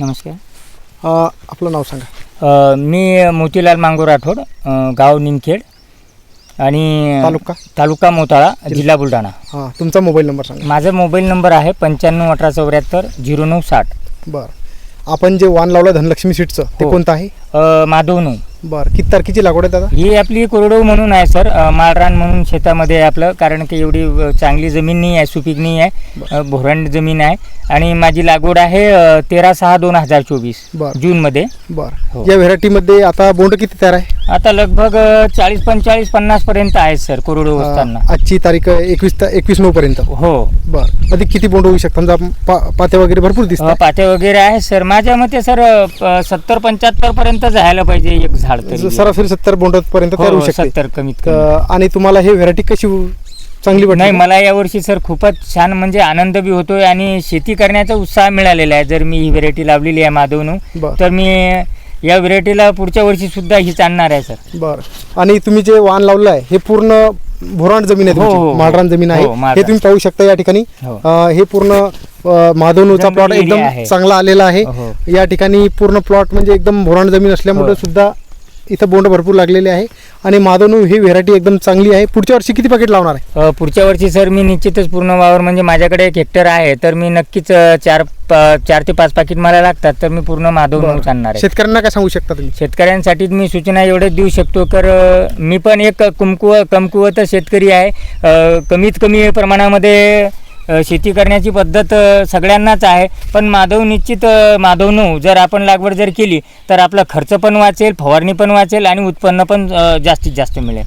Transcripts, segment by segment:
नमस्कार. अ, आपलं नाव सांगा. अ, मी मोतीलाल मांगो राठोड अ, गाव निमखेड आणि तालुका? तालुका मोताळा जिल्हा बुलढाणा. हां तुमचा मोबाईल नंबर सांगा. माझा मोबाईल नंबर आहे पंच्याण्णव अठरा चौऱ्याहत्तर झिरो नऊ साठ. बरं. आपण जे वाण लावलं धनलक्ष्मी सीटचं ते हो. कोणतं आहे? माधवनू बरं. किती तारखेची लागवड आहे दादा? ही आपली कोरडो म्हणून आहे सर. अ, माळरान म्हणून शेतामध्ये आहे आपलं कारण की एवढी अ, चांगली जमीन नाही आहे सुपीक नाही आहे अ, भोरांड जमीन आहे. आणि माझी लागवड आहे तेरा सहा दोन हजार चोवीस बरं. जूनमध्ये बरं. हो. या व्हेरायटीमध्ये आता बोंड किती तयार आहे? आता लगभग चाळीस पंचेचाळीस पन्नास पर्यंत आहे सर कोरडो असताना. अ, आजची तारीख एकवीस एकवीस नऊ पर्यंत. हो. बरं. अधिक किती बोंड होऊ शकतात? समजा पा- पाते वगैरे भरपूर दिसतात. पाते वगैरे आहे सर. माझ्या मते सर सत्तर पंच्याहत्तर पर्यंत जायला पाहिजे एक झाड तरी सरासरी सत्तर बोंड पर्यंत तयार होऊ हो, शकते सत्तर कमीत कमी अ, आणि तुम्हाला हे व्हेरायटी कशी चांगली वाटली नाही मला यावर्षी सर खूपच छान म्हणजे आनंद बी होतोय आणि शेती करण्याचा उत्साह मिळालेला आहे जर मी ही व्हेरायटी लावलेली आहे माधवनू बरं. तर मी या व्हेरायटीला पुढच्या वर्षी सुद्धा हीच आणणार आहे सर बरं आणि तुम्ही जे वाण लावलं आहे हे पूर्ण भोराण जमीन आहे हो, हो, तुमची हो. माळरान जमीन आहे हो, हे. तुम्ही पाहू शकता या ठिकाणी हो. अ, हे पूर्ण अ, माधवनूचा प्लॉट जंगली एकदम आहे. चांगला आलेला आहे हो. या ठिकाणी पूर्ण प्लॉट म्हणजे एकदम भोराण जमीन असल्यामुळे हो. सुद्धा इथं बोंड भरपूर लागलेले आहे. आणि माधवनू ही व्हेरायटी एकदम चांगली आहे. पुढच्या वर्षी किती पॅकेट लावणार आहे? अ, पुढच्या वर्षी सर मी निश्चितच पूर्ण वावर म्हणजे माझ्याकडे एक हेक्टर आहे तर मी नक्कीच अ, चार प- चार ते पाच पाकिट मला लागतात तर मी पूर्ण माधवनूच आणणार आहे. शेतकऱ्यांना काय सांगू शकता तुम्ही? शेतकऱ्यांसाठी मी सूचना एवढेच देऊ शकतो तर अ, मी पण एक कुमकुव कमकुवत शेतकरी आहे. अ, कमीत कमी प्रमाणामध्ये शेती करण्याची पद्धत सगळ्यांनाच आहे. पण माधव निश्चित माधवनू जर आपण लागवड जर केली तर आपला खर्च पण वाचेल फवारणी पण वाचेल आणि उत्पन्न पण जास्तीत जास्त मिळेल.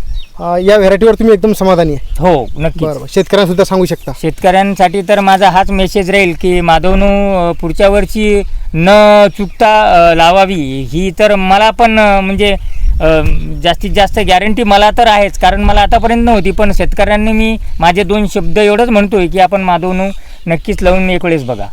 या व्हेरायटीवर तुम्ही एकदम समाधानी आहे. हो बरोबर शेतकऱ्यांना सुद्धा सांगू शकता. शेतकऱ्यांसाठी तर माझा हाच मेसेज राहील की माधवनू पुढच्या वर्षी न चुकता लावावी. ही तर मला पण म्हणजे जास्तीत जास्त गॅरंटी मला तर आहेच कारण मला आतापर्यंत नव्हती पण शेतकऱ्यांनी मी माझे दोन शब्द एवढंच म्हणतोय की आपण माधवनू नक्कीच लावून एक वेळेस बघा.